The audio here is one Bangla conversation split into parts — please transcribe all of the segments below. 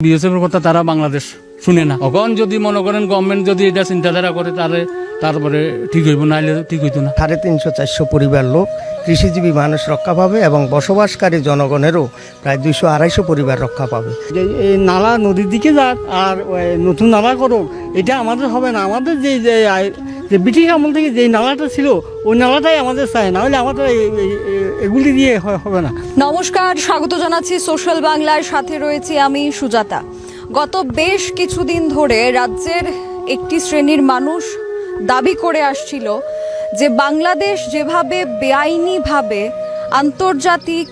বিএসএফ এর কথা তারা বাংলাদেশ। শুনে না। এখন যদি মনে করেন গভর্নমেন্ট যদি এটা চিন্তাধারা করে তাহলে তারপরে ঠিক হইব নাহলে ঠিক হইতো না। সাড়ে তিনশো চারশো পরিবার লোক কৃষিজীবী মানুষ রক্ষা পাবে এবং বসবাসকারী জনগণেরও প্রায় দুইশো আড়াইশো পরিবার রক্ষা পাবে। যে এই নালা নদীর দিকে যাক আর নতুন নালা করুক এটা আমাদের হবে না। আমাদের যে যে ব্রিটিশ আমল থেকে যে নালাটা ছিল ওই নালাটাই আমাদের চাই। না হলে আমাদের এগুলি দিয়ে হবে না। নমস্কার স্বাগত জানাচ্ছি সোশ্যাল বাংলার সাথে রয়েছি আমি সুজাতা। গত বেশ কিছুদিন ধরে রাজ্যের একটি শ্রেণির মানুষ দাবি করে আসছিল যে বাংলাদেশ যেভাবে বেআইনিভাবে আন্তর্জাতিক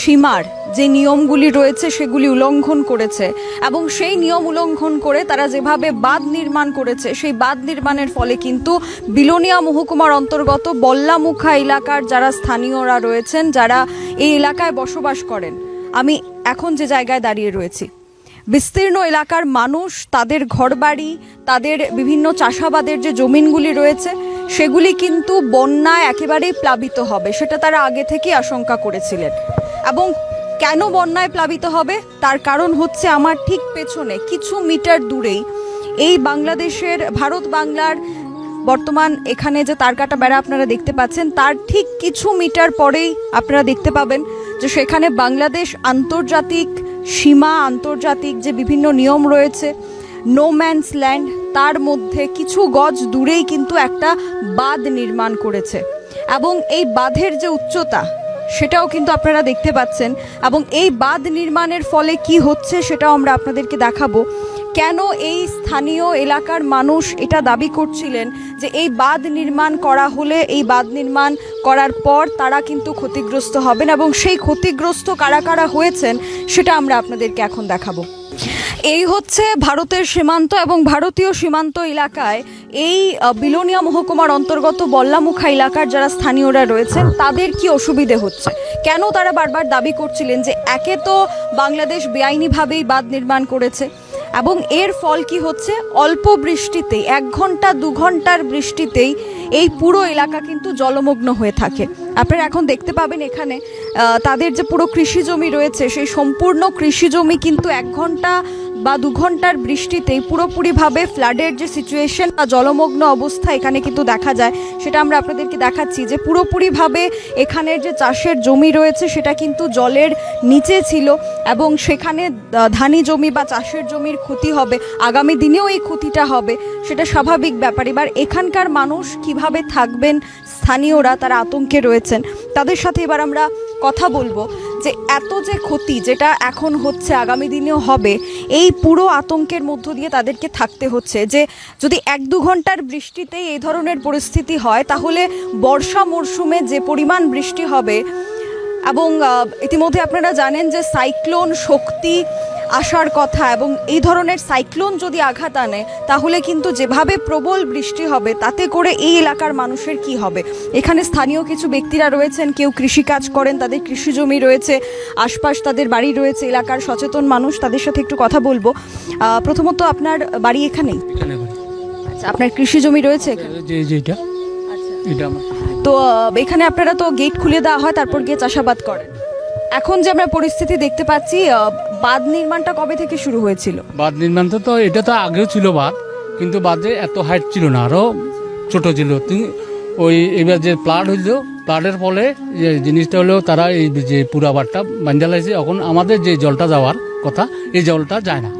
সীমার যে নিয়মগুলি রয়েছে সেগুলি উল্লঙ্ঘন করেছে এবং সেই নিয়ম উল্লঙ্ঘন করে তারা যেভাবে বাঁধ নির্মাণ করেছে, সেই বাঁধ নির্মাণের ফলে কিন্তু বিলোনিয়া মহকুমার অন্তর্গত বল্লামুখা এলাকার যারা স্থানীয়রা রয়েছেন, যারা এই এলাকায় বসবাস করেন, আমি এখন যে জায়গায় দাঁড়িয়ে রয়েছি। বিস্তীর্ণ এলাকার মানুষ, তাদের ঘরবাড়ি, তাদের বিভিন্ন চাষাবাদের যে জমিনগুলি রয়েছে, সেগুলি কিন্তু বন্যায় একেবারেই প্লাবিত হবে। সেটা তারা আগে থেকেই আশঙ্কা করেছিলেন। এবং কেন বন্যায় প্লাবিত হবে? তার কারণ হচ্ছে আমার ঠিক পেছনে কিছু মিটার দূরেই এই বাংলাদেশের, ভারত বাংলার বর্তমান এখানে যে তারকাটা বেড়া আপনারা দেখতে পাচ্ছেন, তার ঠিক কিছু মিটার পরেই আপনারা দেখতে পাবেন যে সেখানে বাংলাদেশ আন্তর্জাতিক সীমা আন্তর্জাতিক যে বিভিন্ন নিয়ম রয়েছে নো ম্যানস ল্যান্ড তার মধ্যে কিছু গজ দূরেই কিন্তু একটা বাঁধ নির্মাণ করেছে। এবং এই বাঁধের যে উচ্চতা, সেটাও কিন্তু আপনারা দেখতে পাচ্ছেন। এবং এই বাঁধ নির্মাণের ফলে কি হচ্ছে, সেটাও আমরা আপনাদেরকে দেখাবো। কেন এই স্থানীয় এলাকার মানুষ এটা দাবি করছিলেন যে এই বাঁধ নির্মাণ করা হলে, এই বাঁধ নির্মাণ করার পর তারা কিন্তু ক্ষতিগ্রস্ত হবেন এবং সেই ক্ষতিগ্রস্ত কারা কারা হয়েছেন সেটা আমরা আপনাদেরকে এখন দেখাবো। এই হচ্ছে ভারতের সীমান্ত এবং ভারতীয় সীমান্ত এলাকায় এই বিলোনিয়া মহকুমার অন্তর্গত বল্লামুখা এলাকার যারা স্থানীয়রা রয়েছেন, তাদের কি অসুবিধে হচ্ছে? কেন তারা বারবার দাবি করছিলেন যে একে তো বাংলাদেশ বেআইনিভাবেই বাঁধ নির্মাণ করেছে? এবং এর ফল কি হচ্ছে? অল্প বৃষ্টিতেই এক ঘণ্টা, দু ঘণ্টার বৃষ্টিতেই এই পুরো এলাকা কিন্তু জলমগ্ন হয়ে থাকে। আপনারা এখন দেখতে পাবেন এখানে তাদের যে পুরো কৃষি জমি রয়েছে, সেই সম্পূর্ণ কৃষি জমি কিন্তু এক ঘণ্টা বা দু ঘণ্টার বৃষ্টিতেই পুরোপুরিভাবে ফ্লাডের যে সিচুয়েশন বা জলমগ্ন অবস্থা এখানে কিন্তু দেখা যায়, সেটা আমরা আপনাদেরকে দেখাচ্ছি যে পুরোপুরিভাবে এখানের যে চাষের জমি রয়েছে, সেটা কিন্তু জলের নিচে ছিল এবং সেখানে ধানি জমি বা চাষের জমির ক্ষতি হবে, আগামী দিনেও এই ক্ষতিটা হবে, সেটা স্বাভাবিক ব্যাপার। এবার এখানকার মানুষ কীভাবে থাকবেন? স্থানীয়রা তারা আতঙ্কে রয়েছেন। তাদের সাথে এবার আমরা কথা বলব। যে এত যে ক্ষতি যেটা এখন হচ্ছে, আগামী দিনেও হবে, এই পুরো আতঙ্কের মধ্য দিয়ে তাদেরকে থাকতে হচ্ছে। যে যদি এক দু ঘণ্টার বৃষ্টিতেই এই ধরনের পরিস্থিতি হয়, তাহলে বর্ষা মরশুমে যে পরিমাণ বৃষ্টি হবে এবং ইতিমধ্যে আপনারা জানেন যে সাইক্লোন শক্তি আসার কথা এবং এই ধরনের সাইক্লোন যদি আঘাত আনে তাহলে কিন্তু যেভাবে প্রবল বৃষ্টি হবে তাতে করে এই এলাকার মানুষের কি হবে? এখানে স্থানীয় কিছু ব্যক্তিরা রয়েছেন কেউ কৃষিকাজ করেন তাদের কৃষি জমি রয়েছে আশপাশ তাদের বাড়ি রয়েছে এলাকার সচেতন মানুষ তাদের সাথে একটু কথা বলব। প্রথমত আপনার বাড়ি এখানেই? এখানে আচ্ছা আপনার কৃষি জমি রয়েছে এটা এটা আমার। তো এখানে আপনারা তো গেট খুলে দেওয়া হয় তারপর গিয়ে চাষাবাদ করেন। এখন যে আমরা পরিস্থিতি দেখতে পাচ্ছি বাঁধ নির্মাণটা কবে থেকে শুরু হয়েছিল? বাঁধ নির্মাণ তো এটা তো আগেও ছিল বাঁধ, কিন্তু বাঁধে এত হাইট ছিল না আরও ছোট ছিল। ওই এবার যে প্লাট হইল প্লাটের ফলে যে জিনিসটা হলো, তারা এই যে পুরা বাঁধটা বান্ধা এখন আমাদের যে জলটা যাওয়ার কথা, এই জলটা যায় না।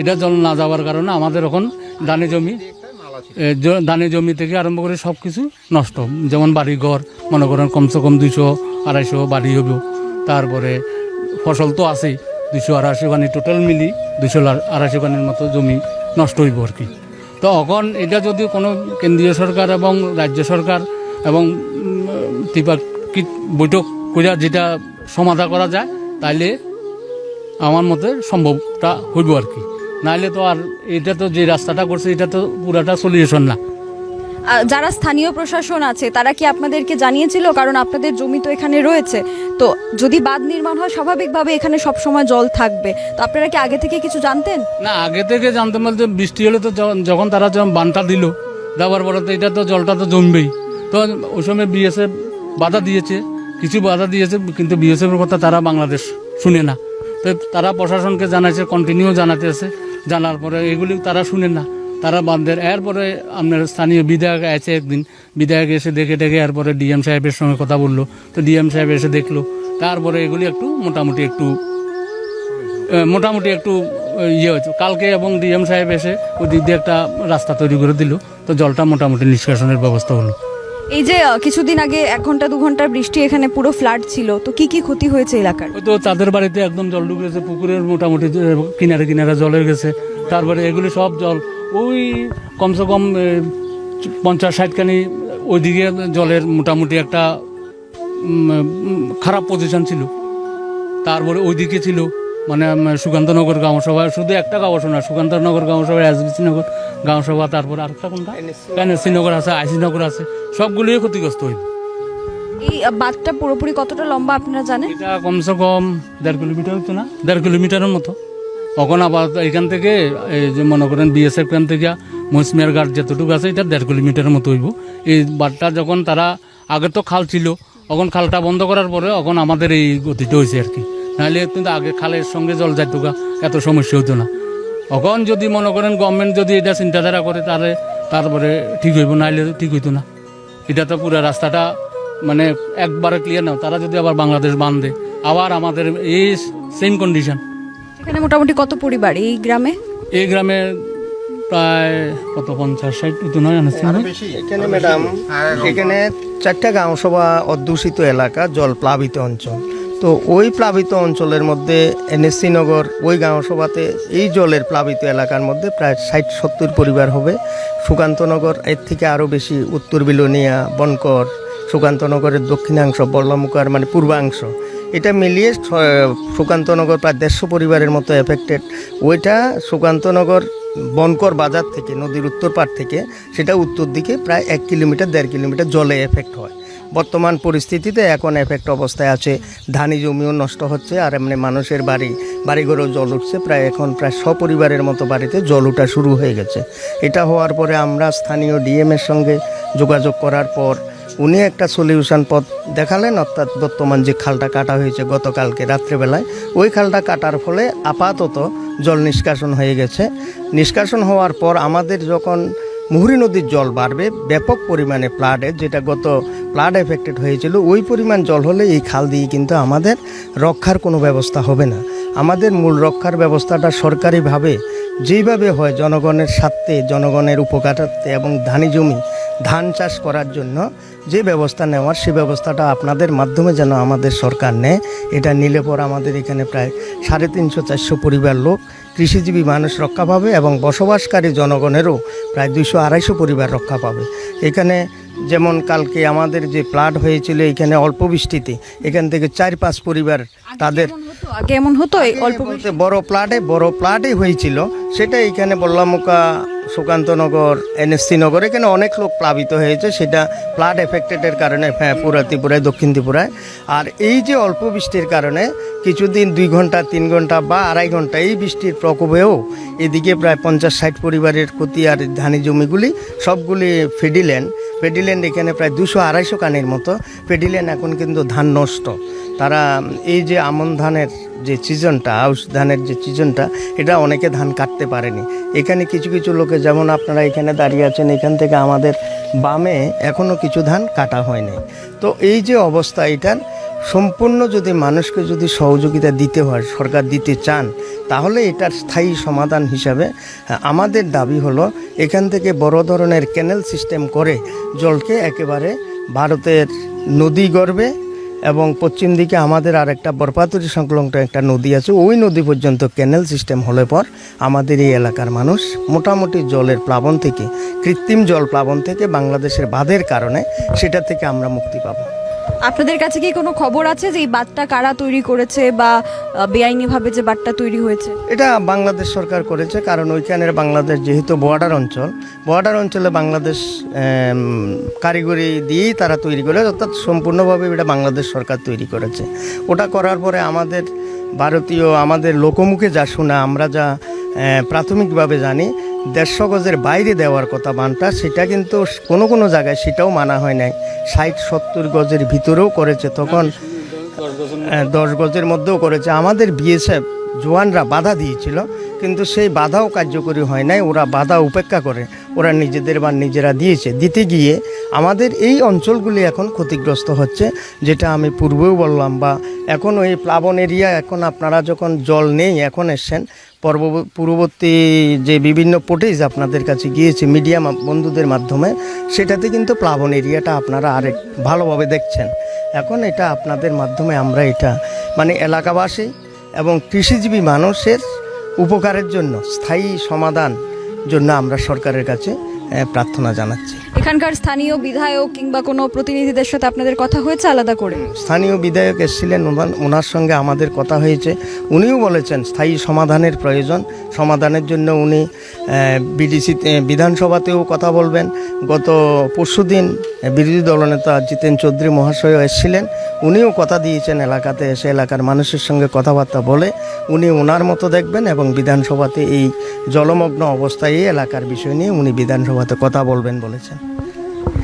এটা জল না যাওয়ার কারণে আমাদের এখন ধানে জমি ধানে জমি থেকে আরম্ভ করে সব কিছু নষ্ট। যেমন বাড়ি ঘর মনে করেন কমসে কম দুইশো, আড়াইশো বাড়ি হইব। তারপরে ফসল তো আছেই দুশো আড়াইশো পানি টোটাল মিলি দুশো আড়াইশো পানির মতো জমি নষ্ট হইব আর কি। তো এখন এটা যদি কোনো কেন্দ্রীয় সরকার এবং রাজ্য সরকার এবং ত্রিপাক্ষিক বৈঠক করে যেটা সমাধা করা যায়, তাইলে আমার মতে সম্ভবটা হইব আর কি। নাইলে তো আর এটা তো যে রাস্তাটা করছে, এটা তো পুরাটা সলিউশন না। যারা স্থানীয় প্রশাসন আছে, তারা কি আপনাদেরকে জানিয়েছিল? কারণ আপনাদের জমি তো এখানে রয়েছে। তো যদি বাঁধ নির্মাণ হয়, স্বাভাবিকভাবে এখানে সব সময় জল থাকবে। তো আপনারা কি আগে থেকে কিছু জানতেন? না, আগে থেকে জানতে বলতে বৃষ্টি হলে তো যখন তারা যখন বানটা দিল, দেওয়ার পরে তো এটা তো জলটা তো জমবেই। তো ওই সময় বিএসএফ বাধা দিয়েছে, কিছু বাধা দিয়েছে, কিন্তু বিএসএফের কথা তারা বাংলাদেশ শুনে না। তো তারা প্রশাসনকে জানাইছে কন্টিনিউ জানাতে আছে। জানার পরে এগুলি তারা শুনে না। তারা বান্ধের এরপরে আপনার স্থানীয় বিধায়ক আছে একদিন বিধায়ক এসে দেখে দেখে এরপরে ডিএম সাহেবের সঙ্গে কথা বলল। তো ডিএম সাহেব এসে দেখল তারপরে এগুলি একটু মোটামুটি একটু মোটামুটি একটু ইয়ে হয়েছে। কালকে এবং ডিএম সাহেব এসে ওই দিক দিয়ে একটা রাস্তা তৈরি করে দিল তো জলটা মোটামুটি নিষ্কাশনের ব্যবস্থা হলো। এই যে কিছুদিন আগে এক ঘণ্টা দু ঘণ্টার বৃষ্টি এখানে পুরো ফ্লাড ছিল তো কি কি ক্ষতি হয়েছে এলাকার? ওই তো তাদের বাড়িতে একদম জল ঢুকে গেছে পুকুরের মোটামুটি কিনারে কিনারে জলের গেছে। তারপরে এগুলি সব জল ওই কমসে কম পঞ্চাশ ষাটখানি ওইদিকে জলের মোটামুটি একটা খারাপ পজিশন ছিল। তারপরে ওইদিকে ছিল মানে সুকান্তনগর গাঁও সভা শুধু একটা গাঁও না সুকান্তনগর গাঁও সভা এসবিসি নগর গাঁও সভা তারপর আরেকটা কোনটা? এনএসসি নগর আছে আইসি নগর আছে সবগুলোই ক্ষতিগ্রস্ত হইল। এই বাঁধটা পুরোপুরি কতটা লম্বা আপনারা জানেন? এটা কমসে কম দেড় কিলোমিটার হতো না দেড় কিলোমিটারের মতো। তখন আবার এখান থেকে, এই যে মনে করেন বিএসএফ ক্যাম্প থেকে মৌসুমিয়ার ঘাট যতটুকু আছে, এটা দেড় কিলোমিটারের মতো হইব। এই বাটটা যখন তারা, আগে তো খাল ছিল তখন খালটা বন্ধ করার পরে তখন আমাদের এই গতিটা হয়েছে আর কি। নাহলে কিন্তু আগে খালের সঙ্গে জল যাইতো এত সমস্যা হতো না। তখন যদি মনে করেন গভর্নমেন্ট যদি এটা চিন্তাধারা করে, তাহলে তারপরে ঠিক হইব, নাহলে ঠিক হইতো না। এটা তো পুরো রাস্তাটা মানে একবারে ক্লিয়ার না। তারা যদি আবার বাংলাদেশ বান্ধে আবার আমাদের এই সেম কন্ডিশন এখানে মোটামুটি কত পরিবার? এই গ্রামে? এই গ্রামে প্রায় কত পঞ্চাশ ষাট তো নয় এখানে ম্যাডাম এখানে চারটা গাঁও সভা অধ্যুষিত এলাকা জল প্লাবিত অঞ্চল। তো ওই প্লাবিত অঞ্চলের মধ্যে এনএসসি নগর ওই গাঁও সভাতে এই জলের প্লাবিত এলাকার মধ্যে প্রায় ষাট সত্তর পরিবার হবে। সুকান্তনগর এর থেকে আরও বেশি উত্তর বিলোনিয়া বনকর সুকান্তনগরের দক্ষিণাংশ বর্লামুকার মানে পূর্বাংশ। এটা মিলিয়ে সুকান্তনগর প্রায় দেড়শো পরিবারের মতো এফেক্টেড ওইটা সুকান্তনগর বনকর বাজার থেকে, নদীর উত্তর পাড় থেকে, সেটা উত্তর দিকে প্রায় এক কিলোমিটার, দেড় কিলোমিটার জলে এফেক্ট হয়। বর্তমান পরিস্থিতিতে এখন এফেক্ট অবস্থায় আছে, ধানি জমিও নষ্ট হচ্ছে, আর এমনি মানুষের বাড়ি, বাড়িঘরেও জল উঠছে। প্রায় এখন প্রায় সপরিবারের মতো বাড়িতে জল ওঠা শুরু হয়ে গেছে। এটা হওয়ার পরে আমরা স্থানীয় ডিএমের সঙ্গে যোগাযোগ করার পর উনি একটা সলিউশন পথ দেখালেন, অর্থাৎ বর্তমান যে খালটা কাটা হয়েছে গতকালকে রাত্রেবেলায়, ওই খালটা কাটার ফলে আপাতত জল নিষ্কাশন হয়ে গেছে। নিষ্কাশন হওয়ার পর আমাদের যখন মুহুরী নদীর জল বাড়বে, ব্যাপক পরিমাণে প্লাডে যেটা গত প্লাড এফেক্টেড হয়েছিল, ওই পরিমাণ জল হলে এই খাল দিয়ে কিন্তু আমাদের রক্ষার কোনো ব্যবস্থা হবে না। আমাদের মূল রক্ষার ব্যবস্থাটা সরকারিভাবে যেইভাবে হয় জনগণের স্বার্থে, জনগণের উপকারার্থে এবং ধানি জমি, ধান চাষ করার জন্য যে ব্যবস্থা নেওয়ার সে ব্যবস্থাটা আপনাদের মাধ্যমে যেন আমাদের সরকার নেয়। এটা নিলে পর আমাদের এখানে প্রায় সাড়ে তিনশো চারশো পরিবার লোক কৃষিজীবী মানুষ রক্ষা পাবে এবং বসবাসকারী জনগণেরও প্রায় দুইশো আড়াইশো পরিবার রক্ষা পাবে। এখানে যেমন কালকে আমাদের যে প্লাট হয়েছিল এখানে অল্প বৃষ্টিতে এখান থেকে চার পাঁচ পরিবার তাদের আগে এমন হতো অল্প বড় প্লাটে বড় প্লাটই হয়েছিল। সেটা এখানে বল্লামুকা সুকান্তনগর এনএসসি নগর, এখানে অনেক লোক প্লাবিত হয়েছে। সেটা ফ্লাড এফেক্টেডের কারণে হ্যাঁ পুরা ত্রিপুরায় দক্ষিণ ত্রিপুরায় আর এই যে অল্প বৃষ্টির কারণে কিছুদিন দুই ঘণ্টা, তিন ঘণ্টা বা আড়াই ঘণ্টা এই বৃষ্টির প্রকোপেও এদিকে প্রায় পঞ্চাশ ষাট পরিবারের ক্ষতি আর ধানি জমিগুলি সবগুলি ফেডিল্যান্ড ফেডিল্যান্ড এখানে প্রায় দুশো আড়াইশো কানের মতো। ফেডিল্যান্ড এখন কিন্তু ধান নষ্ট। তারা এই যে আমন ধানের যে সিজনটা আউশ ধানের যে সিজনটা এটা অনেকে ধান কাটতে পারেনি। এখানে কিছু কিছু লোকে, যেমন আপনারা এখানে দাঁড়িয়ে আছেন, এখান থেকে আমাদের বামে এখনও কিছু ধান কাটা হয়নি। তো এই যে অবস্থা এটার সম্পূর্ণ যদি মানুষকে যদি সহযোগিতা দিতে হয়, সরকার দিতে চান, তাহলে এটার স্থায়ী সমাধান হিসাবে আমাদের দাবি হলো, এখান থেকে বড় ধরনের ক্যানেল সিস্টেম করে জলকে একেবারে ভারতের নদী গর্বে এবং পশ্চিম দিকে আমাদের আর একটা বরপাতুরি সংলগ্ন একটা নদী আছে, ওই নদী পর্যন্ত ক্যানেল সিস্টেম হলে পর আমাদের এই এলাকার মানুষ মোটামুটি জলের প্লাবন থেকে, কৃত্রিম জল প্লাবন থেকে বাংলাদেশের বাঁধের কারণে সেটা থেকে আমরা মুক্তি পাবো। আপনাদের কাছে কি কোনো খবর আছে যে এই বাঁধটা কারা তৈরি করেছে বা বেআইনিভাবে যে বাঁধটা তৈরি হয়েছে? এটা বাংলাদেশ সরকার করেছে, কারণ ওইখানের বাংলাদেশ যেহেতু বর্ডার অঞ্চল বর্ডার অঞ্চলে বাংলাদেশ কারিগরি দিয়েই তারা তৈরি করে অর্থাৎ সম্পূর্ণভাবে এটা বাংলাদেশ সরকার তৈরি করেছে। ওটা করার পরে আমাদের ভারতীয়, আমাদের লোকমুখে যা শোনা, আমরা যা প্রাথমিকভাবে জানি দেড়শো গজের বাইরে দেওয়ার কথা বানটা, সেটা কিন্তু কোনো কোনো জায়গায় সেটাও মানা হয় নাই। ষাট, সত্তর গজের ভিতরেও করেছে, তখন দশ গজের মধ্যেও করেছে। আমাদের বিএসএফ জওয়ানরা বাধা দিয়েছিল, কিন্তু সেই বাধাও কার্যকরী হয় নাই। ওরা বাধা উপেক্ষা করে, ওরা নিজেদের বা নিজেরা দিয়েছে। দিতে গিয়ে আমাদের এই অঞ্চলগুলি এখন ক্ষতিগ্রস্ত হচ্ছে, যেটা আমি পূর্বেও বললাম, বা এখন ওই প্লাবন এরিয়া, এখন আপনারা যখন জল নেই, এখন এসছেন পর্ব পূর্ববর্তী যে বিভিন্ন পোটেজ আপনাদের কাছে গিয়েছে মিডিয়া বন্ধুদের মাধ্যমে, সেটাতে কিন্তু প্লাবন এরিয়াটা আপনারা আরেক ভালোভাবে দেখছেন। এখন এটা আপনাদের মাধ্যমে আমরা এটা মানে এলাকাবাসী এবং কৃষিজীবী মানুষের উপকারের জন্য, স্থায়ী সমাধান জন্য আমরা সরকারের কাছে প্রার্থনা জানাচ্ছি। এখানকার স্থানীয় বিধায়ক কিংবা কোনো প্রতিনিধিদের সাথে আপনাদের কথা হয়েছে আলাদা করে? স্থানীয় বিধায়ক এসেছিলেন, ওনার- সঙ্গে আমাদের কথা হয়েছে। উনিও বলেছেন, স্থায়ী সমাধানের প্রয়োজন। সমাধানের জন্য উনি বিডিসি বিধানসভাতেও কথা বলবেন। গত পরশুদিন বিরোধী দলনেতা জিতেন চৌধুরী মহাশয়ও এসেছিলেন। উনিও কথা দিয়েছেন এলাকাতে এসে, এলাকার মানুষের সঙ্গে কথাবার্তা বলে। উনি ওনার মতো দেখবেন এবং বিধানসভাতে এই জলমগ্ন অবস্থায় এই এলাকার বিষয় নিয়ে উনি বিধানসভাতে কথা বলবেন বলেছেন।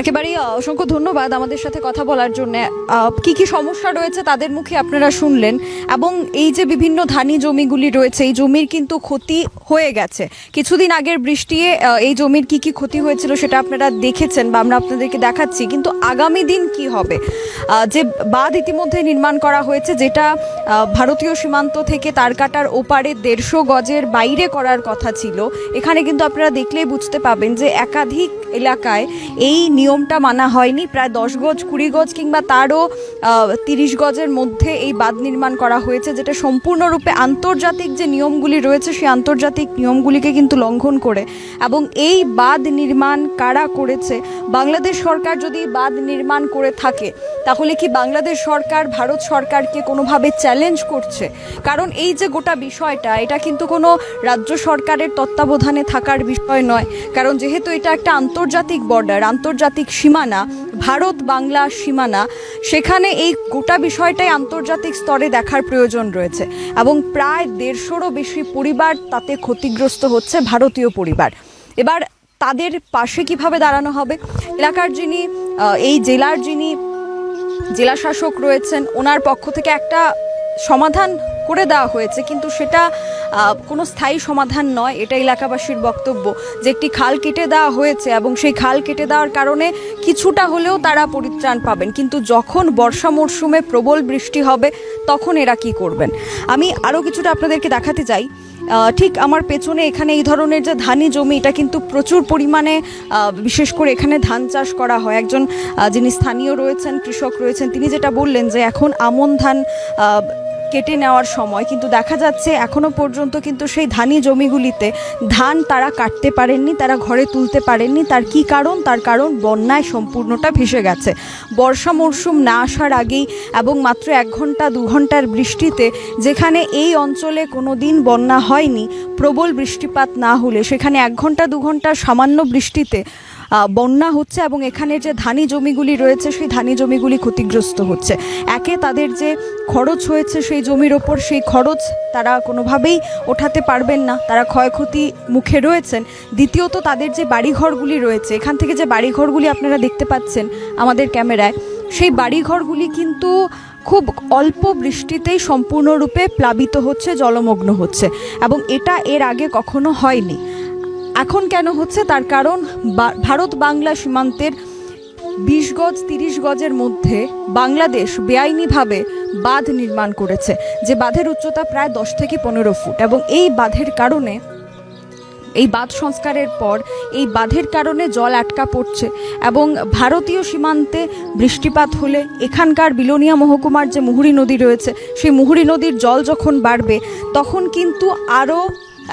একেবারেই অসংখ্য ধন্যবাদ আমাদের সাথে কথা বলার জন্য। কি কি সমস্যা রয়েছে তাদের মুখে আপনারা শুনলেন। এবং এই যে বিভিন্ন ধানি জমিগুলি রয়েছে, এই জমির কিন্তু ক্ষতি হয়ে গেছে। কিছুদিন আগের বৃষ্টিয়ে এই জমির কি কি ক্ষতি হয়েছিল সেটা আপনারা দেখেছেন বা আমরা আপনাদেরকে দেখাচ্ছি। কিন্তু আগামী দিন কি হবে? যে বাঁধ ইতিমধ্যে নির্মাণ করা হয়েছে, যেটা ভারতীয় সীমান্ত থেকে তারকাটার ওপারে দেড়শো গজের বাইরে করার কথা ছিল। এখানে কিন্তু আপনারা দেখলেই বুঝতে পাবেন যে একাধিক এলাকায় এই নিয়মটা মানা হয়নি। প্রায় দশ গজ, কুড়ি গজ কিংবা তারও তিরিশ গজের মধ্যে এই বাঁধ নির্মাণ করা হয়েছে, যেটা সম্পূর্ণরূপে আন্তর্জাতিক যে নিয়মগুলি রয়েছে, সেই আন্তর্জাতিক নিয়মগুলিকে কিন্তু লঙ্ঘন করে। এবং এই বাঁধ নির্মাণ কারা করেছে? বাংলাদেশ সরকার যদি বাঁধ নির্মাণ করে থাকে, তাহলে কি বাংলাদেশ সরকার, ভারত সরকারকে কোনোভাবে চ্যালেঞ্জ করছে? কারণ এই যে গোটা বিষয়টা, এটা কিন্তু কোনো রাজ্য সরকারের তত্ত্বাবধানে থাকার বিষয় নয়। কারণ যেহেতু এটা একটা আন্তর্জাতিক বর্ডার আন্তর্জাতিক সীমানা, ভারত বাংলা সীমানা, সেখানে এই গোটা বিষয়টাই আন্তর্জাতিক স্তরে দেখার প্রয়োজন রয়েছে এবং প্রায় দেড়শোরও বেশি পরিবার তাতে ক্ষতিগ্রস্ত হচ্ছে ভারতীয় পরিবার। এবার তাদের পাশে কীভাবে দাঁড়ানো হবে? এলাকার যিনি এই জেলার যিনি জেলা শাসক রয়েছেন, ওনার পক্ষ থেকে একটা সমাধান করে দেওয়া হয়েছে, কিন্তু সেটা কোনো স্থায়ী সমাধান নয়, এটা এলাকাবাসীর বক্তব্য যে একটি খাল কেটে দেওয়া হয়েছে এবং সেই খাল কেটে দেওয়ার কারণে কিছুটা হলেও তারা পরিত্রাণ পাবেন। কিন্তু যখন বর্ষা মরশুমে প্রবল বৃষ্টি হবে, তখন এরা কি করবেন? আমি আরও কিছুটা আপনাদেরকে দেখাতে চাই। ঠিক আমার পেছনে এখানে এই ধরনের যে ধানি জমি, এটা কিন্তু প্রচুর পরিমাণে বিশেষ করে এখানে ধান চাষ করা হয়। একজন যিনি স্থানীয় রয়েছেন, কৃষক রয়েছেন, তিনি যেটা বললেন যে এখন আমন ধান কেটে নেওয়ার সময়, কিন্তু দেখা যাচ্ছে এখনও পর্যন্ত কিন্তু সেই ধানি জমিগুলিতে ধান তারা কাটতে পারেননি, তারা ঘরে তুলতে পারেননি। তার কি কারণ? তার কারণ বন্যায় সম্পূর্ণটা ভেসে গেছে। বর্ষা মরশুম না আসার আগেই এবং মাত্র এক ঘণ্টা, দু ঘণ্টার বৃষ্টিতে যেখানে এই অঞ্চলে কোনো দিন বন্যা হয়নি, প্রবল বৃষ্টিপাত না হলে, সেখানে এক ঘণ্টা, দু ঘণ্টা সামান্য বৃষ্টিতে বন্যা হচ্ছে এবং এখানে যে ধানি জমিগুলি রয়েছে, সেই ধানি জমিগুলি ক্ষতিগ্রস্ত হচ্ছে। একে তাদের যে খরচ হয়েছে সেই জমির ওপর, সেই খরচ তারা কোনোভাবেই ওঠাতে পারবেন না। তারা ক্ষয়ক্ষতি মুখে রয়েছেন। দ্বিতীয়ত তাদের যে বাড়িঘরগুলি রয়েছে, এখান থেকে যে বাড়িঘরগুলি আপনারা দেখতে পাচ্ছেন আমাদের ক্যামেরায়, সেই বাড়িঘরগুলি কিন্তু খুব অল্প বৃষ্টিতেই সম্পূর্ণরূপে প্লাবিত হচ্ছে, জলমগ্ন হচ্ছে এবং এটা এর আগে কখনো হয়নি। এখন কেন হচ্ছে? তার কারণ ভারত বাংলা সীমান্তের বিশ গজ, তিরিশ গজের মধ্যে বাংলাদেশ বেআইনিভাবে বাঁধ নির্মাণ করেছে, যে বাঁধের উচ্চতা প্রায় দশ থেকে পনেরো ফুট এবং এই বাঁধের কারণে, এই বাঁধ সংস্কারের পর এই বাঁধের কারণে জল আটকা পড়ছে এবং ভারতীয় সীমান্তে বৃষ্টিপাত হলে এখানকার বিলোনিয়া মহকুমার যে মুহুরী নদী রয়েছে, সেই মুহুরী নদীর জল যখন বাড়বে, তখন কিন্তু আরও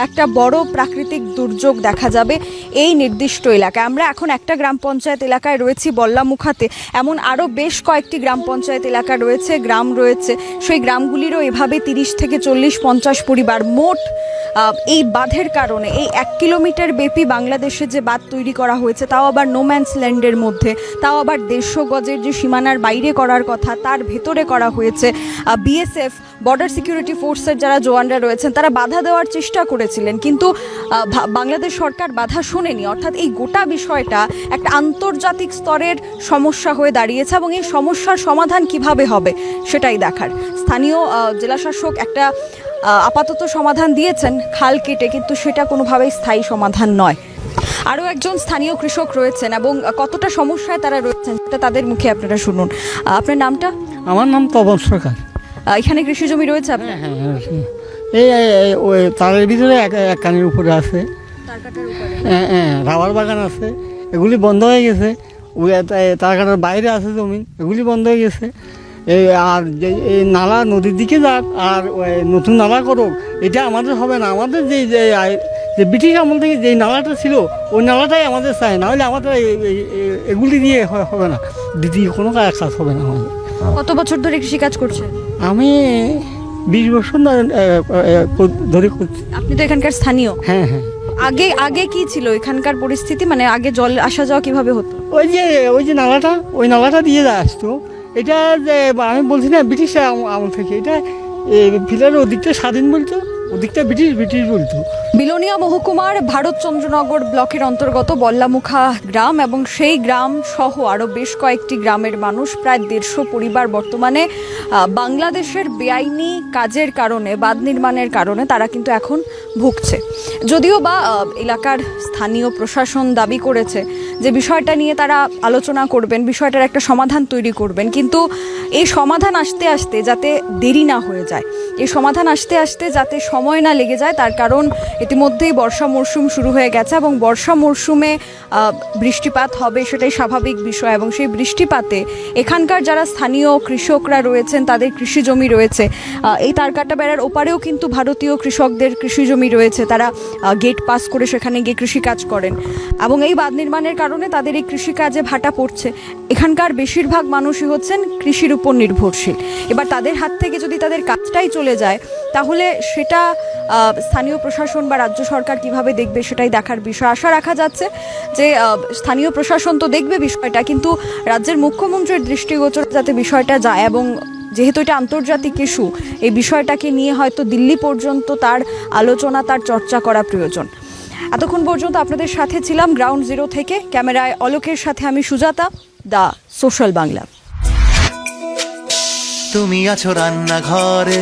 একটা বড় প্রাকৃতিক দুর্যোগ দেখা যাবে এই নির্দিষ্ট এলাকায়। আমরা এখন একটা গ্রাম পঞ্চায়েত এলাকায় রয়েছি বল্লামুখাতে। এমন আরও বেশ কয়েকটি গ্রাম পঞ্চায়েত এলাকা রয়েছে, গ্রাম রয়েছে। সেই গ্রামগুলিরও এভাবে তিরিশ থেকে চল্লিশ পঞ্চাশ পরিবার মোট এই বাঁধের কারণে, এই এক কিলোমিটার ব্যাপী বাংলাদেশে যে বাঁধ তৈরি করা হয়েছে, তাও আবার নোম্যান্স ল্যান্ডের মধ্যে। তাও আবার দেড়শো গজের যে সীমানার বাইরে করার কথা, তার ভেতরে করা হয়েছে। বিএসএফ বর্ডার সিকিউরিটি ফোর্সের যারা জওয়ানরা রয়েছেন, তারা বাধা দেওয়ার চেষ্টা করেছিলেন। কিন্তু বাংলাদেশ সরকার বাধা শোনেনি। অর্থাৎ এই গোটা বিষয়টা একটা আন্তর্জাতিক স্তরের সমস্যা হয়ে দাঁড়িয়েছে এবং এই সমস্যার সমাধান কীভাবে হবে সেটাই দেখার। স্থানীয় জেলাশাসক একটা আপাতত সমাধান দিয়েছেন খাল কেটে কিন্তু সেটা কোনোভাবেই স্থায়ী সমাধান নয়। আরও একজন স্থানীয় কৃষক রয়েছেন এবং কতটা সমস্যায় তারা রয়েছেন সেটা তাদের মুখে আপনারা শুনুন। আপনার নামটা? আমার নাম তপন সরকার। এখানে কৃষি জমি রয়েছে আপনার? হ্যাঁ হ্যাঁ হ্যাঁ। এই ওই তারের ভিতরে এক এক কানের উপরে আছে। হ্যাঁ হ্যাঁ রাবার বাগান আছে। এগুলি বন্ধ হয়ে গেছে। তার কাটার বাইরে আছে জমি এগুলি বন্ধ হয়ে গেছে। এই আর যে এই নালা নদীর দিকে যাক আর নতুন নালা করুক এটা আমাদের হবে না। আমাদের যে যে যে ব্রিটিশ আমল থেকে যে নালাটা ছিল ওই নালাটাই আমাদের চাই। না হলে আমাদের এগুলি দিয়ে হবে না। দ্বিতীয় কোনো কাজ কাজ হবে না। আমাদের কত বছর ধরে কৃষি কাজ করছেন? আমি বিশ বছর না ধরে আপনি তো এখানকার স্থানীয়। হ্যাঁ হ্যাঁ। আগে আগে কি ছিল এখানকার পরিস্থিতি? মানে আগে জল আসা যাওয়া কীভাবে হতো? ওই যে ওই যে নালাটা ওই নালাটা দিয়ে আসতো। এটা যে আমি বলছি না ব্রিটিশ আম- আমল থেকে। এটা ফিলার ওদিকটা স্বাধীন বলতো। ওদিকটা ব্রিটিশ ব্রিটিশ বলতো। বিলোনিয়া মহকুমার ভারতচন্দ্রনগর ব্লকের অন্তর্গত বল্লামুখা গ্রাম এবং সেই গ্রাম সহ আরও বেশ কয়েকটি গ্রামের মানুষ, প্রায় দেড়শো পরিবার বর্তমানে বাংলাদেশের বেআইনি কাজের কারণে, বাঁধ নির্মাণের কারণে তারা কিন্তু এখন ভুগছে। যদিও বা এলাকার স্থানীয় প্রশাসন দাবি করেছে যে বিষয়টা নিয়ে তারা আলোচনা করবেন, বিষয়টার একটা সমাধান তৈরি করবেন, কিন্তু এই সমাধান আসতে আসতে যাতে দেরি না হয়ে যায়। এই সমাধান আসতে আসতে যাতে সময় না লেগে যায়, তার কারণ ইতিমধ্যেই বর্ষা মরশুম শুরু হয়ে গেছে এবং বর্ষা মরশুমে বৃষ্টিপাত হবে সেটাই স্বাভাবিক বিষয় এবং সেই বৃষ্টিপাতে এখানকার যারা স্থানীয় কৃষকরা রয়েছেন, তাদের কৃষি জমি রয়েছে। এই তারকাটা বেড়ার ওপারেও কিন্তু ভারতীয় কৃষকদের কৃষি জমি রয়েছে, তারা গেট পাস করে সেখানে গিয়ে কৃষিকাজ করেন। এবং এই বাঁধ নির্মাণের কারণে তাদের এই কৃষিকাজে ভাটা পড়ছে। এখানকার বেশিরভাগ মানুষই হচ্ছেন কৃষির উপর নির্ভরশীল। এবার তাদের হাত থেকে যদি তাদের কাজটাই চলে যায়, তাহলে সেটা স্থানীয় প্রশাসন বা রাজ্য সরকার কীভাবে দেখবে সেটাই দেখার বিষয়। আশা রাখা যাচ্ছে যে স্থানীয় প্রশাসন তো দেখবে বিষয়টা, কিন্তু রাজ্যের মুখ্যমন্ত্রীর দৃষ্টিগোচর যাতে বিষয়টা যায় এবং যেহেতু এটা আন্তর্জাতিক ইস্যু, এই বিষয়টাকে নিয়ে হয়তো দিল্লি পর্যন্ত তার আলোচনা, তার চর্চা করা প্রয়োজন। এতক্ষণ পর্যন্ত আপনাদের সাথে ছিলাম গ্রাউন্ড জিরো থেকে। ক্যামেরায় অলোকের সাথে আমি সুজাতা, দা সোশ্যাল বাংলা। তুমি আছো রান্নাঘরে।